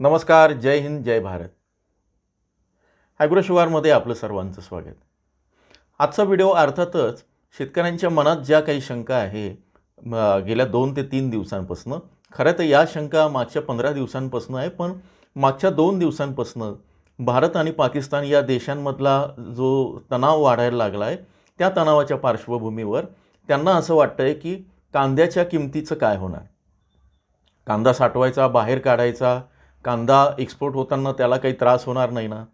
नमस्कार जय हिंद जय भारत. ॲग्रोशिवारमध्ये आपलं सर्वांचं स्वागत. आजचा व्हिडिओ अर्थातच शेतकऱ्यांच्या मनात ज्या काही शंका आहे गेल्या दोन ते तीन दिवसांपासून खरं तर या शंका मागच्या पंधरा दिवसांपासून आहे पण मागच्या दोन दिवसांपासून भारत आणि पाकिस्तान या देशांमधला जो तणाव वाढायला लागला आहे त्या तणावाच्या पार्श्वभूमीवर त्यांना असं वाटतं आहे की कांद्याच्या किमतीचं काय होणार? कांदा साठवायचा बाहेर काढायचा कांदा एक्सपोर्ट होताना त्याला काही त्रास होणार नाही ना?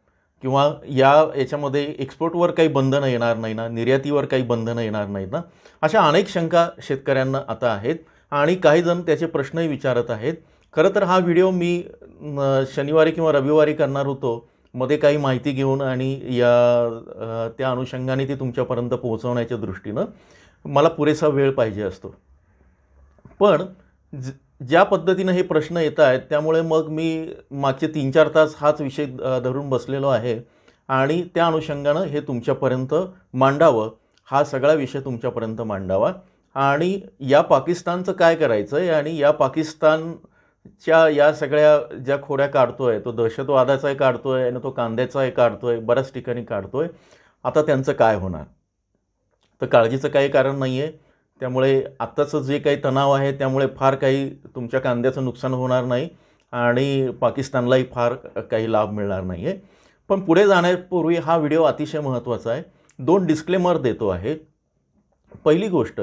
किंवा या याच्यामध्ये एक्सपोर्टवर काही बंधनं येणार नाही ना? निर्यातीवर काही बंधनं येणार नाहीत ना? अशा अनेक शंका शेतकऱ्यांना आता आहेत आणि काही जण त्याचे प्रश्नही विचारत आहेत. खरं तर हा व्हिडिओ मी शनिवारी किंवा रविवारी करणार होतो. मध्ये काही माहिती घेऊन आणि या त्या अनुषंगाने ती तुमच्यापर्यंत पोहोचवण्याच्या दृष्टीनं मला पुरेसा वेळ पाहिजे असतो. पण ज ज्या पद्धतीनं हे प्रश्न येत आहेत त्यामुळे मग मी मागचे तीन चार तास हाच विषय धरून बसलेलो आहे आणि त्या अनुषंगानं हे तुमच्यापर्यंत मांडावं हा सगळा विषय तुमच्यापर्यंत मांडावा. आणि या पाकिस्तानचं काय करायचं आहे आणि या पाकिस्तानच्या या सगळ्या ज्या खोड्या काढतो आहे तो दहशतवादाचाही काढतो आहे आणि तो कांद्याचाही काढतो आहे बऱ्याच ठिकाणी काढतो आहे आता त्यांचं काय होणार? तर काळजीचं काही कारण नाही आहे त्यामुळे आत्ताचं जे काही तणाव आहे त्यामुळे फार काही तुमच्या कांद्याचं नुकसान होणार नाही आणि पाकिस्तानलाही फार काही लाभ मिळणार नाही आहे पण पुढे जाण्यापूर्वी हा व्हिडिओ अतिशय महत्त्वाचा आहे. दोन डिस्क्लेमर देतो आहे. पहिली गोष्ट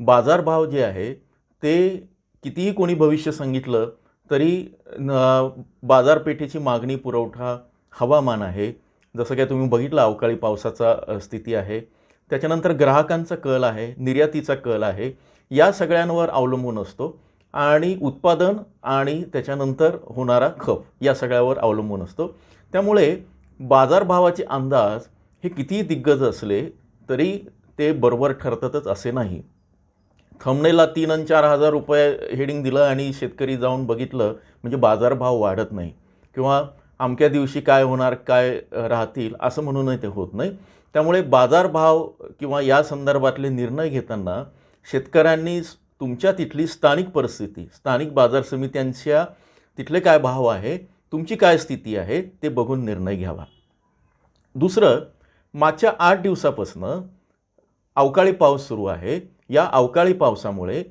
बाजारभाव जे आहे ते कितीही कोणी भविष्य सांगितलं तरी बाजारपेठेची मागणी पुरवठा हवामान आहे. जसं काय तुम्ही बघितलं अवकाळी पावसाचा स्थिती आहे. त्याच्यानंतर ग्राहकांचा कल आहे निर्यातीचा कल आहे या सगळ्यांवर अवलंबून असतो आणि उत्पादन आणि त्याच्यानंतर होणारा खप या सगळ्यावर अवलंबून असतो. त्यामुळे बाजारभावाचे अंदाज हे कितीही दिग्गज असले तरी ते बरोबर ठरतातच असे नाही. थंबनेला तीन आणि चार हजार रुपये हेडिंग दिलं आणि शेतकरी जाऊन बघितलं म्हणजे बाजारभाव वाढत नाही किंवा अमक्या दिवशी काय होणार काय राहतील असं म्हणूनही ते होत नाही. त्यामुळे बाजारभाव किंवा या संदर्भातले निर्णय घेताना शेतकऱ्यांनी तुमच्या तिथली स्थानिक परिस्थिती स्थानिक बाजार समित्यांच्या तिथले काय भाव आहे तुमची काय स्थिती आहे ते बघून निर्णय घ्यावा. दुसरं मागच्या आठ दिवसापासनं अवकाळी पाऊस सुरू आहे. या अवकाळी पावसामुळे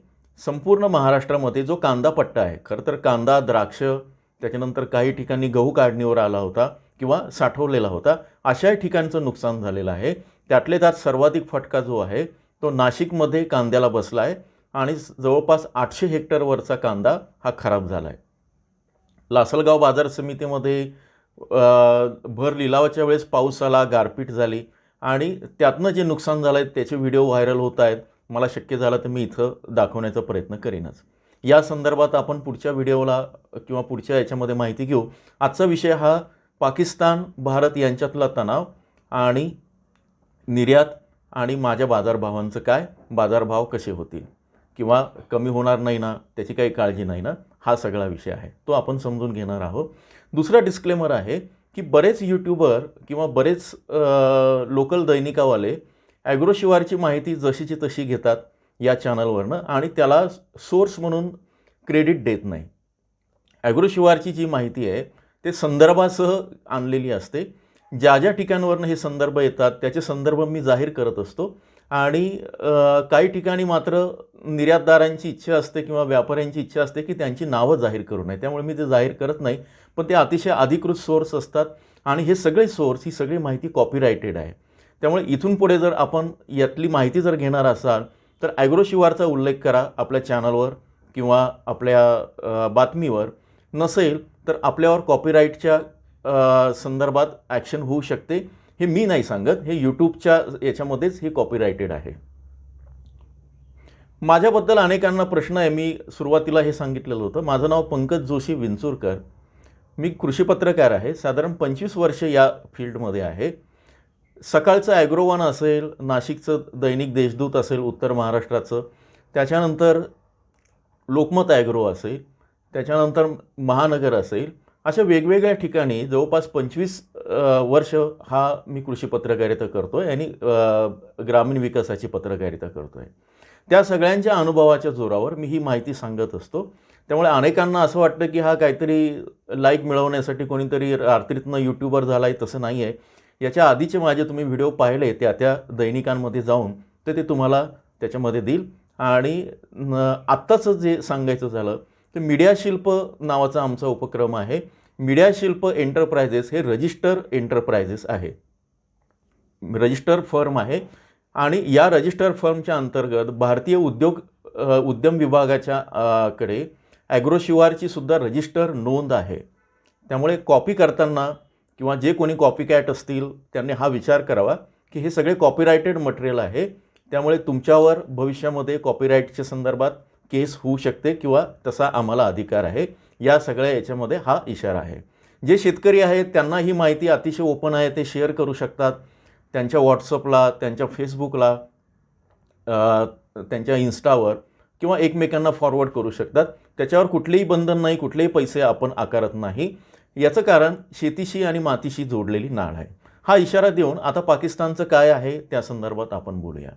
संपूर्ण महाराष्ट्रामध्ये जो कांदा पट्टा आहे खरं तर कांदा द्राक्ष त्याच्यानंतर काही ठिकाणी गहू काढणीवर आला होता. किंवा साठवलेला होता. अशा ठिकाणचं नुकसान झालेलं आहे. त्यातले त्यात सर्वाधिक फटका जो आहे तो नाशिकमध्ये कांद्याला बसला आहे आणि जवळपास आठशे हेक्टरवरचा कांदा हा खराब झाला आहे लासलगाव बाजार समितीमध्ये भर लिलावाच्या वेळेस पाऊस आला गारपीट झाली आणि त्यातनं जे नुकसान झालं आहे त्याचे व्हिडिओ व्हायरल होत आहेत. मला शक्य झालं तर मी इथं दाखवण्याचा प्रयत्न करीनच. या संदर्भात आपण पुढच्या व्हिडिओला किंवा पुढच्या याच्यामध्ये माहिती घेऊ. आजचा विषय हा पाकिस्तान भारत यांच्यातला तणाव आणि निर्यात आणि माझ्या बाजारभावांचं काय? बाजारभाव कसे होतील? किंवा कमी होणार नाही ना? त्याची काही काळजी नाही ना? हा सगळा विषय आहे. तो आपण समजून घेणार आहोत. दुसरा डिस्क्लेमर आहे की बरेच यूट्यूबर किंवा बरेच लोकल दैनिकावाले ॲग्रोशिवारची माहिती जशीची तशी घेतात या चॅनलवरनं आणि त्याला सोर्स म्हणून क्रेडिट देत नाही. ॲग्रोशिवारची जी माहिती आहे ते संदर्भासह आणलेली असते. ज्या ज्या ठिकाणवरनं हे संदर्भ येतात त्याचे संदर्भ मी जाहीर करत असतो. आणि काही ठिकाणी मात्र निर्यातदारांची इच्छा असते किंवा व्यापाऱ्यांची इच्छा असते की त्यांची नावं जाहीर करू नये. त्यामुळे मी ते जाहीर करत नाही. पण ते अतिशय अधिकृत सोर्स असतात. आणि हे सगळे सोर्स ही सगळी माहिती कॉपीरायटेड आहे. त्यामुळे इथून पुढे जर आपण यातली माहिती जर घेणार असाल तर ॲग्रोशिवारचा उल्लेख करा आपल्या चॅनलवर किंवा आपल्या बातमीवर. नसेल तर आपल्यावर कॉपीराईटच्या संदर्भात ॲक्शन होऊ शकते. हे मी नाही सांगत. हे यूट्यूबच्या याच्यामध्येच हे कॉपीरायटेड आहे. माझ्याबद्दल अनेकांना प्रश्न आहे. मी सुरुवातीला हे सांगितलेलं होतं. माझं नाव पंकज जोशी विंचूरकर. मी कृषी पत्रकार आहे. साधारण पंचवीस वर्ष या फील्डमध्ये आहे. सकाळचं ॲग्रोवान असेल नाशिकचं दैनिक देशदूत असेल उत्तर महाराष्ट्राचं. त्याच्यानंतर लोकमत ॲग्रो असेल. त्याच्यानंतर महानगर असेल अशा वेगवेगळ्या ठिकाणी जवळपास पंचवीस वर्ष हा मी कृषी पत्रकारिता करतो आहे आणि ग्रामीण विकासाची पत्रकारिता करतो आहे त्या सगळ्यांच्या अनुभवाच्या जोरावर मी ही माहिती सांगत असतो. त्यामुळे अनेकांना असं वाटतं की हा काहीतरी लाईक मिळवण्यासाठी कोणीतरी रात्रीतनं यूट्यूबर झाला आहे तसं नाही आहे याच्या आधीचे माझे तुम्ही व्हिडिओ पाहिले त्या त्या दैनिकांमध्ये जाऊन तर ते तुम्हाला त्याच्यामध्ये देईल. आणि आत्ताचं जे सांगायचं झालं तर मीडिया शिल्प नावाचा आमचा उपक्रम आहे. मीडिया शिल्प एंटरप्राइजेस हे रजिस्टर एंटरप्राइजेस आहे. रजिस्टर फर्म आहे आणि या रजिस्टर फर्मच्या अंतर्गत भारतीय उद्योग उद्यम विभागाच्या कडे ॲग्रोशिवारची सुद्धा रजिस्टर नोंद आहे. त्यामुळे कॉपी करताना किंवा जे कोणी कॉपी कॅट असतील त्यांनी हा विचार करावा की हे सगळे कॉपीरायटेड मटेरियल आहे. त्यामुळे तुमच्यावर भविष्यामध्ये कॉपीराईटच्या संदर्भात केस होऊ शकते किंवा तसा आम्हाला अधिकार आहे. या सगळ्या याच्यामध्ये हा इशारा आहे. जे शेतकरी आहेत त्यांना ही माहिती अतिशय ओपन आहे ते शेअर करू शकतात. त्यांच्या व्हॉट्सअपला त्यांच्या फेसबुकला त्यांच्या इन्स्टावर किंवा एकमेकांना फॉरवर्ड करू शकतात. त्याच्यावर कुठलेही बंधन नाही कुठलेही पैसे आपण आकारत नाही. याचं कारण शेतीशी आणि मातीशी जोडलेली नाळ आहे. हा इशारा देऊन आता पाकिस्तानचं काय आहे त्या संदर्भात आपण बोलूया.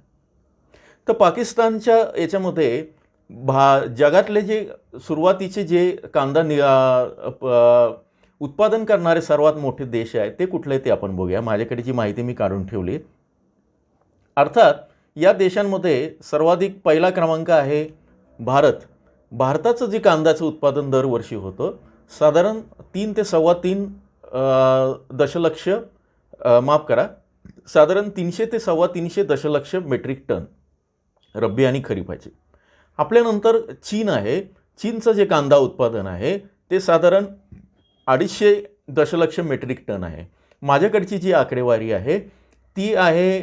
तर पाकिस्तानच्या याच्यामध्ये भा जगातले जे सुरुवातीचे जे कांदा नि प- उत्पादन करणारे सर्वात मोठे देश आहेत ते कुठले ते आपण बघूया. माझ्याकडे जी माहिती मी काढून ठेवली. अर्थात या देशांमध्ये सर्वाधिक पहिला क्रमांक आहे भारत. भारताचं जे कांद्याचं उत्पादन दरवर्षी होतं साधारण तीन ते सव्वा तीन दशलक्ष माफ करा साधारण तीनशे ते सव्वा तीनशे दशलक्ष मेट्रिक टन रब्बी आणि खरीपाचे. आपल्यानंतर चीन आहे. चीनचं जे कांदा उत्पादन आहे ते साधारण अडीचशे दशलक्ष मेट्रिक टन आहे. माझ्याकडची जी आकडेवारी आहे ती आहे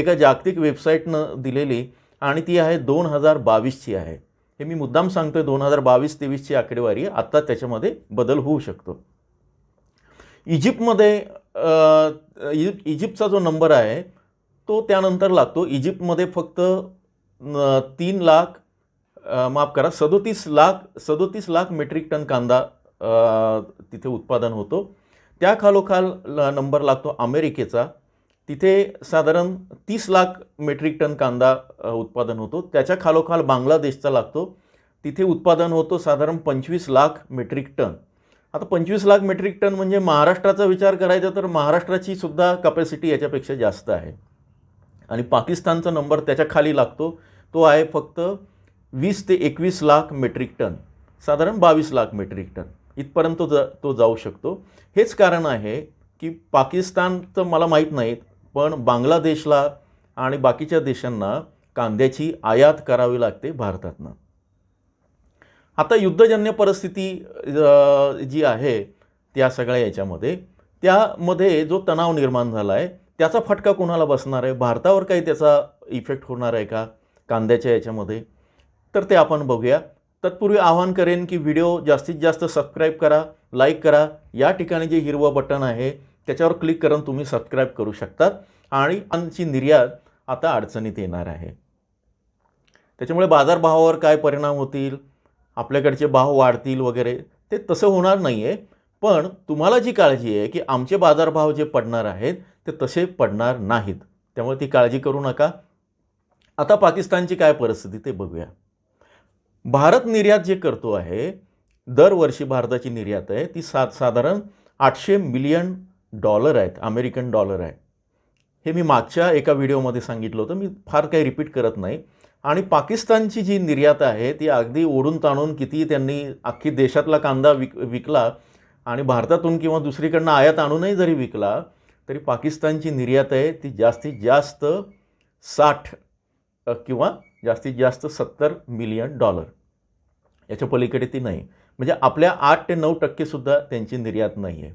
एका जागतिक वेबसाईटनं दिलेली आणि ती आहे दोन हजार बावीसची आहे. हे मी मुद्दाम सांगतोय दोन हजार बावीस तेवीसची आकडेवारी आत्ता त्याच्यामध्ये बदल होऊ शकतो. इजिप्तमध्ये इजिप्तचा जो नंबर आहे तो त्यानंतर लागतो. इजिप्तमध्ये फक्त तीन लाख माफ करा सदोतीस लाख सदोतीस लाख मेट्रिक टन कांदा तिथे उत्पादन होतो. त्या खालोखाल नंबर लागतो अमेरिकेचा. तिथे साधारण तीस लाख मेट्रिक टन कांदा उत्पादन होतो. त्याच्या खालोखाल बांगलादेशचा लागतो. तिथे उत्पादन होतो साधारण पंचवीस लाख मेट्रिक टन. आता पंचवीस लाख मेट्रिक टन म्हणजे महाराष्ट्राचा विचार करायचा तर महाराष्ट्राची सुद्धा कपॅसिटी याच्यापेक्षा जास्त आहे. आणि पाकिस्तानचा नंबर त्याच्याखाली लागतो. तो आहे फक्त वीस ते एकवीस लाख मेट्रिक टन साधारण बावीस लाख मेट्रिक टन इथपर्यंत तो जा तो जाऊ शकतो. हेच कारण आहे की पाकिस्तानचं मला माहीत नाही पण बांगलादेशला आणि बाकीच्या देशांना कांद्याची आयात करावी लागते भारतातनं. आता युद्धजन्य परिस्थिती जी आहे त्या सगळ्या याच्यामध्ये त्यामध्ये जो तणाव निर्माण झाला आहे त्याचा फटका कोणाला बसणार आहे? भारतावर काही त्याचा इफेक्ट होणार आहे का? कांद्याच्या याच्यामध्ये. तर ते आपण बघूया. तत्पूर्वी आवाहन करेन की व्हिडिओ जास्तीत जास्त सबस्क्राईब करा लाईक करा. या ठिकाणी जे हिरवं बटन आहे त्याच्यावर क्लिक करून तुम्ही सबस्क्राईब करू शकतात. आणि आमची निर्यात आता अडचणीत येणार आहे. त्याच्यामुळे बाजारभावावर काय परिणाम होतील आपल्याकडचे भाव वाढतील वगैरे ते तसं होणार नाही आहे पण तुम्हाला जी काळजी आहे की आमचे बाजारभाव जे पडणार आहेत ते तसे पडणार नाहीत. त्यामुळे ती काळजी करू नका. आता पाकिस्तानची काय परिस्थिती ते बघूया. भारत निर्यात जे करतो आहे दरवर्षी भारताची निर्यात आहे ती सा साधारण आठशे मिलियन डॉलर आहेत अमेरिकन डॉलर आहे. हे मी मागच्या एका व्हिडिओमध्ये सांगितलं होतं मी फार काही रिपीट करत नाही. आणि पाकिस्तानची जी निर्यात आहे ती अगदी ओढून ताणून किती त्यांनी अख्खी देशातला कांदा विक विकला आणि भारतातून किंवा दुसरीकडनं आयात आणूनही जरी विकला तरी पाकिस्तानची निर्यात आहे ती जास्तीत जास्त साठ किंवा जास्तीत जास्त सत्तर मिलियन डॉलर. याच्या पलीकडे ती नाही. म्हणजे आपल्या आठ ते नऊ टक्केसुद्धा त्यांची निर्यात नाही आहे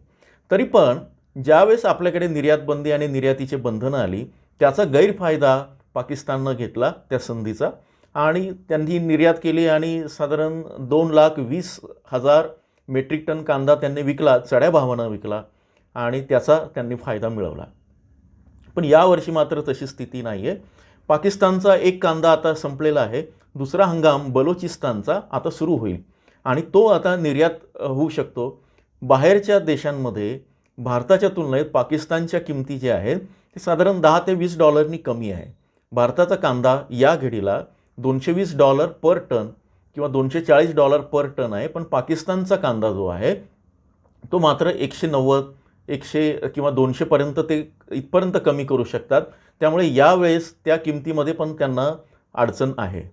तरी पण ज्यावेळेस आपल्याकडे निर्यात बंदी आणि निर्यातीची बंधनं आली त्याचा गैरफायदा पाकिस्ताननं घेतला त्या संधीचा आणि त्यांनी निर्यात केली आणि साधारण दोन लाख वीस हजार मेट्रिक टन कांदा त्यांनी विकला चढ्या भावानं विकला आणि त्याचा त्यांनी फायदा मिळवला. पण यावर्षी मात्र तशी स्थिती नाही आहे पाकिस्तानचा एक कांदा आता संपलेला आहे. दुसरा हंगाम बलोचिस्तानचा आता सुरू होईल. आणि तो आता निर्यात होऊ शकतो. बाहेरच्या देशांमध्ये भारताच्या तुलनेत पाकिस्तानच्या किमती ज्या आहेत ते साधारण दहा ते वीस डॉलरनी कमी आहे. भारताचा कांदा या घडीला दोनशे वीस डॉलर पर टन किंवा दोनशे चाळीस डॉलर पर टन आहे. पण पाकिस्तानचा कांदा जो आहे तो मात्र एकशे नव्वद एकशे किंवा दोनशेपर्यंत ते इथपर्यंत कमी करू शकतात. त्यामुळे यावेळेस त्या किमतीमध्ये पण त्यांना अडचण आहे.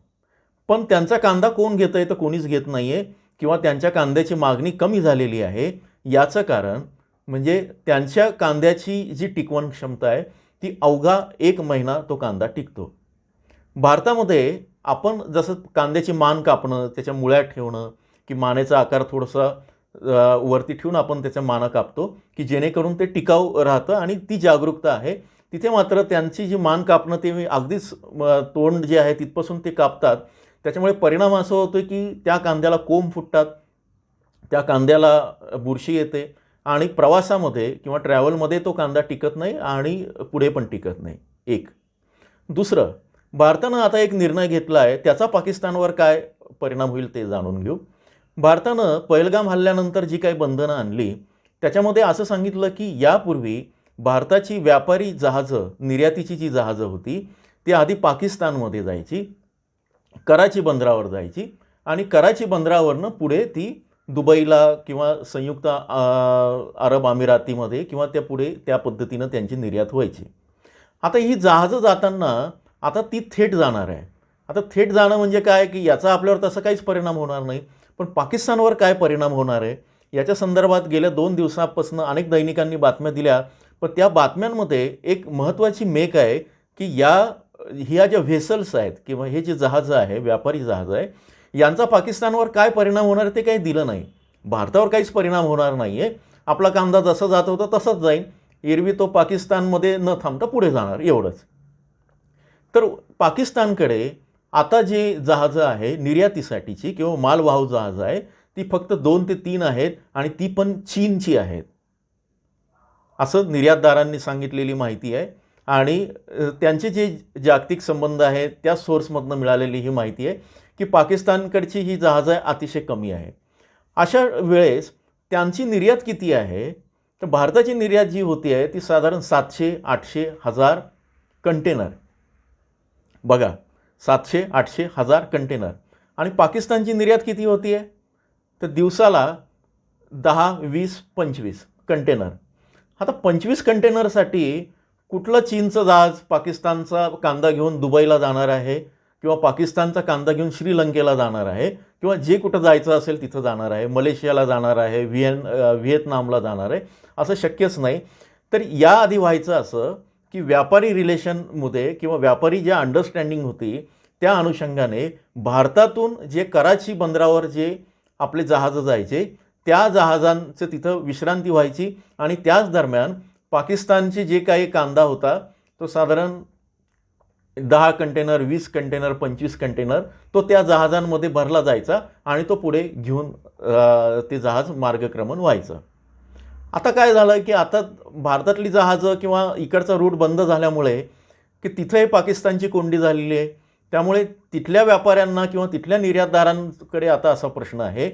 पण त्यांचा कांदा कोण घेतं आहे तर कोणीच घेत नाही आहे किंवा त्यांच्या कांद्याची मागणी कमी झालेली आहे. याचं कारण म्हणजे त्यांच्या कांद्याची जी टिकवण क्षमता आहे ती अवघा एक महिना तो कांदा टिकतो. भारतामध्ये आपण जसं कांद्याची मान कापणं त्याच्या मुळ्या ठेवणं की मानेचा आकार थोडासा वरती ठेवून आपण त्याच्या माना कापतो की जेणेकरून ते टिकाऊ राहतं आणि ती जागरूकता आहे तिथे मात्र त्यांची जी मान कापणं ते मी अगदीच तोंड जे आहे तिथपासून ते कापतात. त्याच्यामुळे परिणाम असा होतो की त्या कांद्याला कोंब फुटतात त्या कांद्याला बुरशी येते आणि प्रवासामध्ये किंवा ट्रॅव्हलमध्ये तो कांदा टिकत नाही आणि पुढे पण टिकत नाही. एक. दुसरं भारतानं आता एक निर्णय घेतला आहे त्याचा पाकिस्तानवर काय परिणाम होईल ते जाणून घेऊ. भारतानं पहिलगाम हल्ल्यानंतर जी काही बंधनं आणली त्याच्यामध्ये असं सांगितलं की यापूर्वी भारताची व्यापारी जहाजं निर्यातीची जी जहाजं होती ती आधी पाकिस्तानमध्ये जायची कराची बंदरावर जायची आणि कराची बंदरावरनं पुढे ती दुबईला किंवा संयुक्त अरब अमिरातीमध्ये किंवा त्या पुढे त्या पद्धतीनं त्यांची निर्यात व्हायची. आता ही जहाजं जाताना आता ती थेट जाणार आहे. आता थेट जाणं म्हणजे काय? की याचा आपल्यावर तसा काहीच परिणाम होणार नाही. पण पाकिस्तानवर काय परिणाम होणार आहे? याच्या संदर्भात गेल्या दोन दिवसापासून अनेक दैनिकांनी बातम्या दिल्या पण त्या बातम्यांमध्ये एक महत्त्वाची मेक आहे की या ह्या ज्या व्हेसल्स आहेत किंवा हे जे जहाजं आहे व्यापारी जहाजं आहे यांचा पाकिस्तानवर काय परिणाम होणार ते काही दिलं नाही. भारतावर काहीच परिणाम होणार नाही आहे आपला कांदा जसा जात होता तसाच जाईल. एरवी तो पाकिस्तानमध्ये न थांबता पुढे जाणार एवढंच. तर पाकिस्तानकडे आता जी जहाजं आहे निर्यातीसाठीची किंवा मालवाहू जहाजं आहे ती फक्त दोन ते तीन आहेत आणि ती पण चीनची आहेत. असं निर्यातदारांनी सांगितलेली माहिती आहे. आणि त्यांचे जे जागतिक संबंध आहेत त्या सोर्समधनं मिळालेली ही माहिती आहे की पाकिस्तानकडची ही जहाजं अतिशय कमी आहे अशा वेळेस त्यांची निर्यात किती आहे? तर भारताची निर्यात जी होती आहे ती साधारण सातशे आठशे हजार कंटेनर. बघा सातशे आठशे हजार कंटेनर. आणि पाकिस्तानची निर्यात किती होती आहे? तर दिवसाला दहा वीस पंचवीस कंटेनर. आता पंचवीस कंटेनरसाठी कुठलं चीनचं जहाज पाकिस्तानचा कांदा घेऊन दुबईला जाणार आहे किंवा पाकिस्तानचा कांदा घेऊन श्रीलंकेला जाणार आहे किंवा जे कुठं जायचं असेल तिथं जाणार आहे मलेशियाला जाणार आहे व्हिएन व्हिएतनामला जाणार आहे असं शक्यच नाही. तर याआधी व्हायचं असं की व्यापारी रिलेशनमध्ये किंवा व्यापारी ज्या अंडरस्टँडिंग होती त्या अनुषंगाने भारतातून जे कराची बंदरावर जे आपले जहाजं जायचे त्या जहाजांचं तिथं विश्रांती व्हायची आणि त्याच दरम्यान पाकिस्तानचे जे काही कांदा होता तो साधारण दहा कंटेनर वीस कंटेनर पंचवीस कंटेनर तो त्या जहाजांमध्ये भरला जायचा आणि तो पुढे घेऊन ते जहाज मार्गक्रमण व्हायचं. आता काय झालं की आता भारतातली जहाजं किंवा इकडचा रूट बंद झाल्यामुळे की तिथंही पाकिस्तानची कोंडी झालेली आहे. त्यामुळे तिथल्या व्यापाऱ्यांना किंवा तिथल्या निर्यातदारांकडे आता असा प्रश्न आहे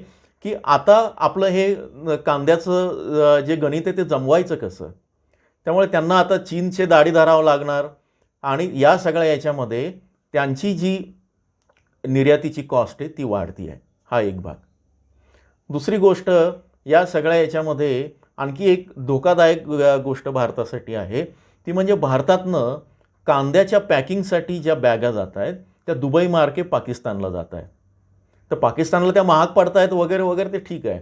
की आता आपलं हे कांद्याचं जे गणित आहे ते जमवायचं कसं? त्यामुळे त्यांना आता चीनचे दाढी धरावं लागणार आणि या सगळ्या याच्यामध्ये त्यांची जी निर्यातीची कॉस्ट आहे ती वाढती आहे. हा एक भाग. दुसरी गोष्ट या सगळ्या याच्यामध्ये आणखी एक धोकादायक गोष्ट भारतासाठी आहे. ती म्हणजे भारतातनं कांद्याच्या पॅकिंगसाठी ज्या बॅगा जात आहेत त्या दुबई मार्के पाकिस्तानला जात आहेत. तर पाकिस्तानला त्या महाग पडतायत वगैरे वगैरे ते ठीक आहे.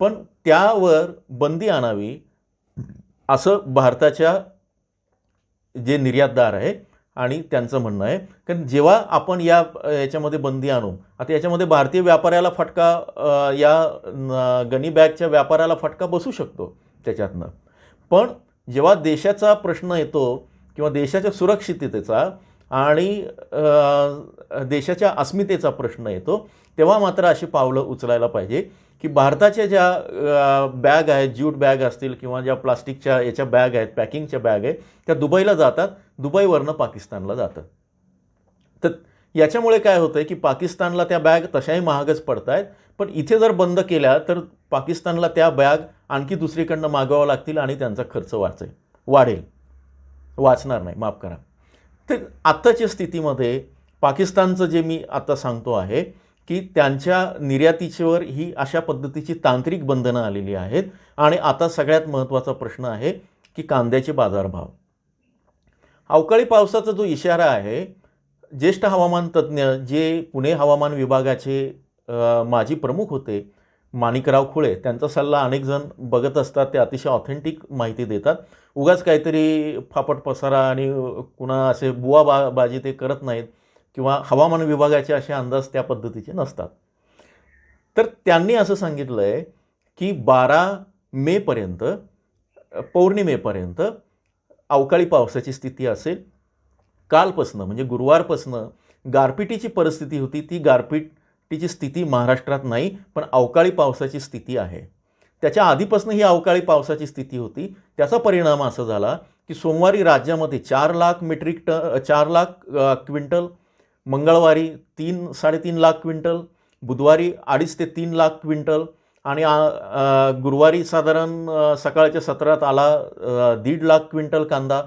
पण त्यावर बंदी आणावी असं भारताच्या जे निर्यातदार आहे आणि त्यांचं म्हणणं आहे. कारण जेव्हा आपण या याच्यामध्ये बंदी आणू आता याच्यामध्ये भारतीय व्यापाऱ्याला फटका या गनी बॅगच्या व्यापाऱ्याला फटका बसू शकतो त्याच्यातनं. पण जेव्हा देशाचा प्रश्न येतो किंवा देशाच्या सुरक्षिततेचा आणि देशाच्या अस्मितेचा प्रश्न येतो. तेव्हा मात्र अशी पावलं उचलायला पाहिजे की भारताच्या ज्या बॅग आहेत ज्यूट बॅग असतील किंवा ज्या प्लास्टिकच्या याच्या बॅग आहेत पॅकिंगच्या बॅग आहेत त्या दुबईला जातात दुबईवरनं पाकिस्तानला जातं तर याच्यामुळे काय होतं आहे की पाकिस्तानला त्या बॅग तशाही महागच पडत आहेत पण इथे जर बंद केल्या तर पाकिस्तानला त्या बॅग आणखी दुसरीकडनं मागवावं लागतील आणि त्यांचा खर्च वाचेल. वाढेल. वाचणार नाही. माफ करा. तर आत्ताच्या स्थितीमध्ये पाकिस्तानचं जे मी आता सांगतो आहे की त्यांच्या निर्यातीच्यावर ही अशा पद्धतीची तांत्रिक बंधनं आलेली आहेत. आणि आता सगळ्यात महत्त्वाचा प्रश्न आहे की कांद्याचे बाजारभाव. अवकाळी पावसाचा जो इशारा आहे ज्येष्ठ हवामान तज्ज्ञ जे पुणे हवामान विभागाचे माजी प्रमुख होते माणिकराव खुळे त्यांचा सल्ला अनेक जण बघत असतात ते अतिशय ऑथेंटिक माहिती देतात. उगाच काहीतरी फापट पसारा आणि कुणा असे बुवा बा बाजी ते करत नाहीत किंवा हवामान विभागाचे असे अंदाज त्या पद्धतीचे नसतात. तर त्यांनी असं सांगितलं आहे की बारा मेपर्यंत पौर्णिमेपर्यंत अवकाळी पावसाची स्थिती असेल. कालपासनं म्हणजे गुरुवारपासनं गारपिटीची परिस्थिती होती ती गारपीट तिची स्थिती महाराष्ट्रात नाही पण अवकाळी पावसाची स्थिती आहे. त्याच्या आधीपासून ही अवकाळी पावसाची स्थिती होती. त्याचा परिणाम असा झाला की सोमवारी राज्यामध्ये चार लाख मेट्रिक ट चार लाख क्विंटल मंगळवारी तीन साडेतीन लाख क्विंटल बुधवारी अडीच ते तीन लाख क्विंटल आणि गुरुवारी साधारण सकाळच्या सत्रात आला दीड लाख क्विंटल कांदा.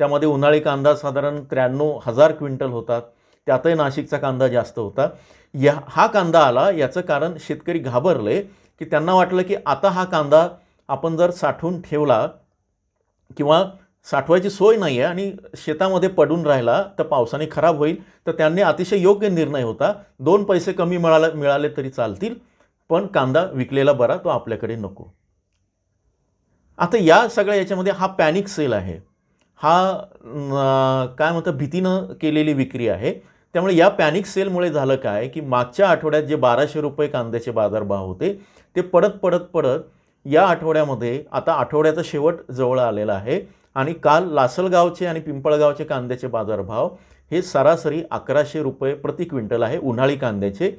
त्यामध्ये उन्हाळी कांदा साधारण त्र्याण्णव हजार क्विंटल होतात. त्यातही नाशिकचा कांदा जास्त होता. या हा कांदा आला याचं कारण शेतकरी घाबरले की त्यांना वाटलं की आता हा कांदा आपण जर साठवून ठेवला किंवा साठवायची सोय नाही आहे आणि शेतामध्ये पडून राहिला तर पावसाने खराब होईल तर त्यांनी अतिशय योग्य निर्णय होता. दोन पैसे कमी मिळाले मिळाले तरी चालतील पण कांदा विकलेला बरा तो आपल्याकडे नको. आता या सगळ्या याच्यामध्ये हा पॅनिक सेल आहे. हा काय म्हणतं भीतीनं केलेली विक्री आहे. त्यामुळे या पॅनिक सेलमुळे झालं काय की मागच्या आठवड्यात जे बाराशे रुपये कांद्याचे बाजारभाव होते ते पडत पडत पडत या आठवड्यामध्ये आता आठवड्याचा शेवट जवळ आलेला आहे आणि काल लासलगावचे आणि पिंपळगावचे कांद्याचे बाजारभाव हे सरासरी अकराशे रुपये प्रति क्विंटल आहे उन्हाळी कांद्याचे.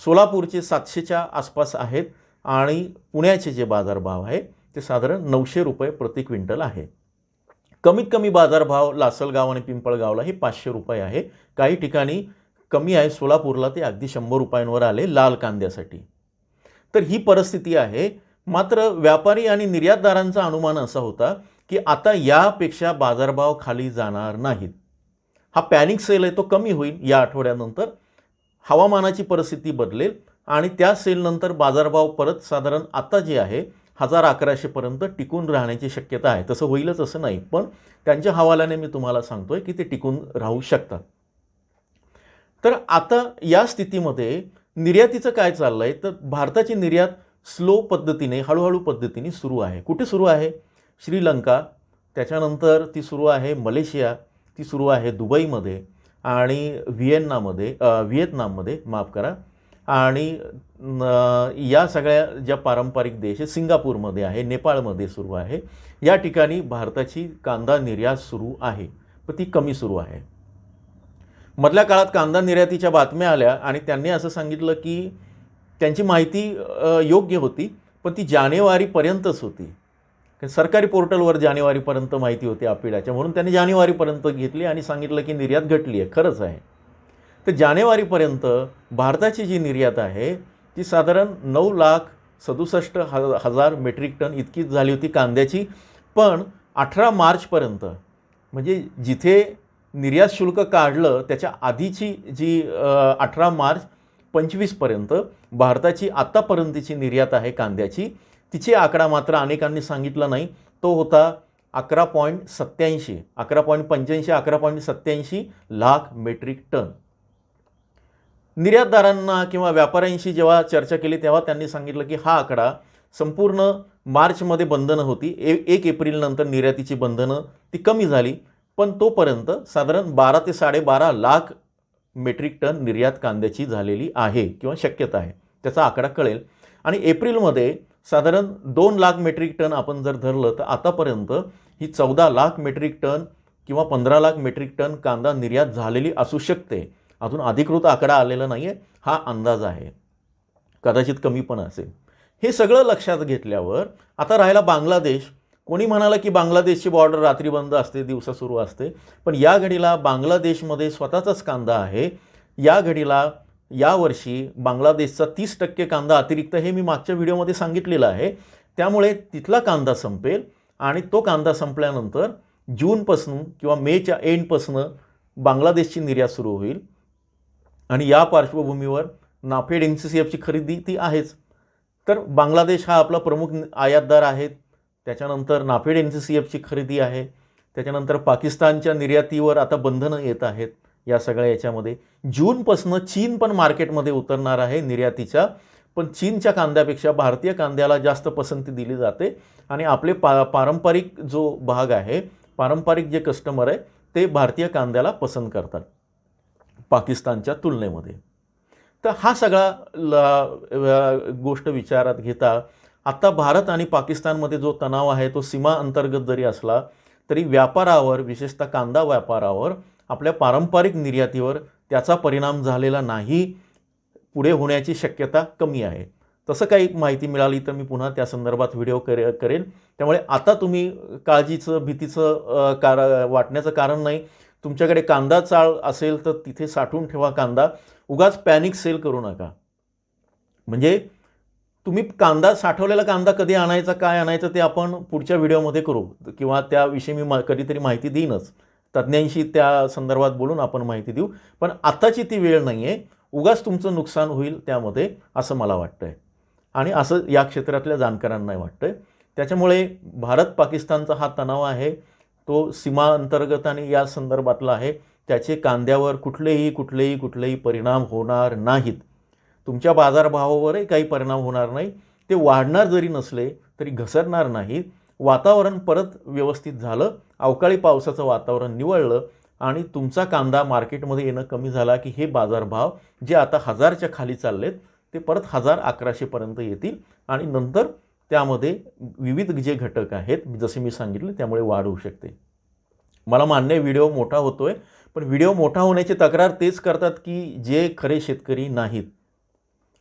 सोलापूरचे सातशेच्या आसपास आहेत आणि पुण्याचे जे बाजारभाव आहे ते साधारण नऊशे रुपये प्रति क्विंटल आहे. कमीत कमी बाजारभाव लासलगाव आणि पिंपळगावला हे पाचशे रुपये आहे. काही ठिकाणी कमी आहे. सोलापूरला ते अगदी शंभर रुपयांवर आले लाल कांद्यासाठी. तर ही परिस्थिती आहे. मात्र व्यापारी आणि निर्यातदारांचा अनुमान असा होता की आता यापेक्षा बाजारभाव खाली जाणार नाहीत. हा पॅनिक सेल आहे तो कमी होईल या आठवड्यानंतर. हवामानाची परिस्थिती बदलेल आणि त्या सेलनंतर बाजारभाव परत साधारण आता जे आहे हजार अकराशेपर्यंत टिकून राहण्याची शक्यता आहे. तसं होईलच असं नाही पण त्यांच्या हवालाने मी तुम्हाला सांगतो आहे की ते टिकून राहू शकतात. तर आता या स्थितीमध्ये निर्यातीचं काय चाललं आहे तर भारताची निर्यात स्लो पद्धतीने हळूहळू पद्धतीने सुरू आहे. कुठे सुरू आहे? श्रीलंका. त्याच्यानंतर ती सुरू आहे मलेशिया ती सुरू आहे दुबईमध्ये आणि व्हिएन्नामध्ये व्हिएतनाममध्ये. माफ करा. आणि या सगळ्या ज्या पारंपरिक देश आहे सिंगापूरमध्ये आहे नेपाळमध्ये सुरू आहे या ठिकाणी भारताची कांदा निर्यात सुरू आहे. पण ती कमी सुरू आहे. मधल्या काळात कांदा निर्यातीच्या बातम्या आल्या आणि त्यांनी असं सांगितलं की त्यांची माहिती योग्य होती पण ती जानेवारीपर्यंतच होती. सरकारी पोर्टलवर जानेवारीपर्यंत माहिती होती आपिडाच्या म्हणून त्यांनी जानेवारीपर्यंत घेतली आणि सांगितलं की निर्यात घटली आहे खरंच आहे. तर जानेवारीपर्यंत भारताची जी निर्यात आहे ती साधारण नऊ लाख सदुसष्ट ह हजार मेट्रिक टन इतकीच झाली होती कांद्याची. पण अठरा मार्चपर्यंत म्हणजे जिथे निर्यात शुल्क काढलं त्याच्या आधीची जी अठरा मार्च पंचवीसपर्यंत भारताची आत्तापर्यंतची निर्यात आहे कांद्याची. तिचे आकडा मात्र अनेकांनी सांगितला नाही. तो होता अकरा पॉईंट सत्याऐंशी अकरा पॉईंट पंच्याऐंशी अकरा पॉईंट सत्याऐंशी लाख मेट्रिक टन. निर्यातदारांना किंवा व्यापाऱ्यांशी जेव्हा चर्चा केली तेव्हा त्यांनी सांगितलं की हा आकडा संपूर्ण मार्चमध्ये बंधनं होती. ए एक एप्रिलनंतर निर्यातीची बंधनं ती कमी झाली पण तोपर्यंत साधारण बारा ते साडेबारा लाख मेट्रिक टन निर्यात कांद्याची झालेली आहे किंवा शक्यता आहे. त्याचा आकडा कळेल. आणि एप्रिलमध्ये साधारण दोन लाख मेट्रिक टन आपण जर धरलं तर आतापर्यंत ही चौदा लाख मेट्रिक टन किंवा पंधरा लाख मेट्रिक टन कांदा निर्यात झालेली असू शकते. अजून अधिकृत आकडा आलेला नाही आहे हा अंदाज आहे. कदाचित कमी पण असेल. हे सगळं लक्षात घेतल्यावर आता राहिला बांगलादेश. कोणी म्हणाला की बांगलादेशची बॉर्डर रात्री बंद असते दिवसा सुरू असते. पण या घडीला बांगलादेशमध्ये स्वतःचाच कांदा आहे. या घडीला यावर्षी बांगलादेशचा तीस टक्के कांदा अतिरिक्त हे मी मागच्या व्हिडिओमध्ये सांगितलेलं आहे. त्यामुळे तिथला कांदा संपेल आणि तो कांदा संपल्यानंतर जूनपासून किंवा मेच्या एंडपासून बांगलादेशची निर्यात सुरू होईल. आणि या पार्श्वभूमीवर नाफेड एन सी सी एफची खरेदी ती आहेच. तर बांगलादेश हा आपला प्रमुख आयातदार आहे. त्याच्यानंतर नाफेड एन सी सी एफची खरेदी आहे. त्याच्यानंतर पाकिस्तानच्या निर्यातीवर आता बंधनं येत आहेत या सगळ्या याच्यामध्ये. जूनपासनं चीन पण मार्केटमध्ये उतरणार आहे निर्यातीच्या. पण चीनच्या कांद्यापेक्षा भारतीय कांद्याला जास्त पसंती दिली जाते. आणि आपले पा पारंपरिक जो भाग आहे पारंपरिक जे कस्टमर आहे ते भारतीय कांद्याला पसंत करतात. पाकिस्तानच्या तुलनेमध्ये. तर हा सगळा ल गोष्ट विचारात घेता आत्ता भारत आणि पाकिस्तानमध्ये जो तणाव आहे तो सीमा अंतर्गत जरी असला तरी व्यापारावर विशेषतः कांदा व्यापारावर आपल्या पारंपरिक निर्यातीवर त्याचा परिणाम झालेला नाही पुढे होण्याची शक्यता कमी आहे. तसं काही माहिती मिळाली तर मी पुन्हा त्या संदर्भात व्हिडिओ करे करेन. त्यामुळे आता तुम्ही काळजीचं भीतीचं कार वाटण्याचं कारण नाही तुमच्याकडे कांदा चाळ असेल तर तिथे साठवून ठेवा कांदा. उगाच पॅनिक सेल करू नका. म्हणजे तुम्ही कांदा साठवलेला कांदा कधी आणायचा काय आणायचं ते आपण पुढच्या व्हिडिओमध्ये करू. किंवा त्याविषयी मी मा कधीतरी माहिती देईनच. तज्ज्ञांशी त्या संदर्भात बोलून आपण माहिती देऊ. पण आत्ताची ती वेळ नाही आहे उगाच तुमचं नुकसान होईल त्यामध्ये असं मला वाटतं आहे आणि असं या क्षेत्रातल्या जाणकारांनाही वाटतं आहे त्याच्यामुळे भारत पाकिस्तानचा हा तणाव आहे. तो सीमा अंतर्गत आणि या संदर्भातला आहे. त्याचे कांद्यावर कुठलेही कुठलेही कुठलेही परिणाम होणार नाहीत. तुमच्या बाजारभावावरही काही परिणाम होणार नाही. ते वाढणार जरी नसले तरी घसरणार नाहीत. वातावरण परत व्यवस्थित झालं. अवकाळी पावसाचं वातावरण निवळलं आणि तुमचा कांदा मार्केटमध्ये येणं कमी झाला की हे बाजारभाव जे आता हजारच्या खाली चाललेत ते परत हजार अकराशेपर्यंत येतील आणि नंतर त्यामध्ये विविध जे घटक आहेत जसे मी सांगितले त्यामुळे वाढ होऊ शकते. मला मान्य व्हिडिओ मोठा होतो आहे पण व्हिडिओ मोठा होण्याची तक्रार तेच करतात की जे खरे शेतकरी नाहीत.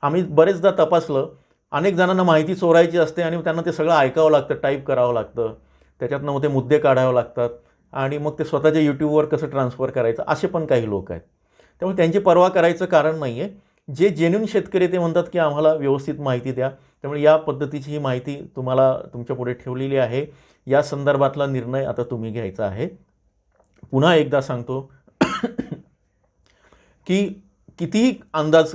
आम्ही बरेचदा तपासलं अनेक जणांना माहिती चोरायची असते आणि त्यांना ते सगळं ऐकावं लागतं टाईप करावं लागतं. त्याच्यातनं मग ते मुद्दे काढावे लागतात आणि मग ते स्वतःच्या यूट्यूबवर कसं ट्रान्सफर करायचं असे पण काही लोक आहेत. त्यामुळे त्यांची पर्वा करायचं कारण नाही आहे जे जेन्युन शेतकरी ते म्हणतात की आम्हाला व्यवस्थित माहिती द्या. त्यामुळे या पद्धतीची ही माहिती तुम्हाला तुमच्यापुढे ठेवलेली आहे. या संदर्भातला निर्णय आता तुम्ही घ्यायचा आहे. पुन्हा एकदा सांगतो की कितीही अंदाज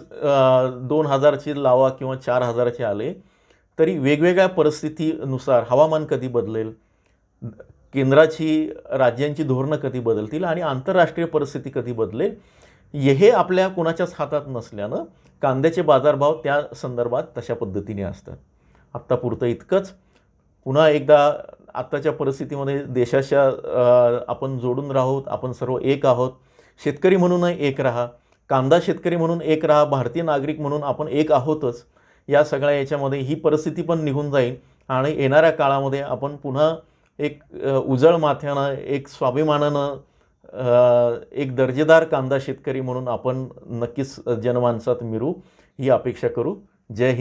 दोन हजारचे लावा किंवा चार हजाराचे आले तरी वेगवेगळ्या परिस्थितीनुसार हवामान कधी बदलेल केंद्राची राज्यांची धोरणं कधी बदलतील आणि आंतरराष्ट्रीय परिस्थिती कधी बदलेल हे आपल्या कोणाच्याच हातात नसल्यानं कांद्याचे बाजारभाव त्या संदर्भात तशा पद्धतीने असतात. आत्तापुरतं इतकंच. पुन्हा एकदा आत्ताच्या परिस्थितीमध्ये देशाच्या आपण जोडून राहोत आपण सर्व एक आहोत. शेतकरी म्हणूनही एक राहा. कांदा शेतकरी म्हणून एक राहा. भारतीय नागरिक म्हणून आपण एक आहोतच. या सगळ्या याच्यामध्ये ही परिस्थिती पण निघून जाईल आणि येणाऱ्या काळामध्ये आपण पुन्हा एक उजळ माथ्यानं एक स्वाभिमानानं एक दर्जेदार कांदा शेतकरी म्हणून आपण नक्कीच जनमानसात मिरू ही अपेक्षा करू. जय हिंद.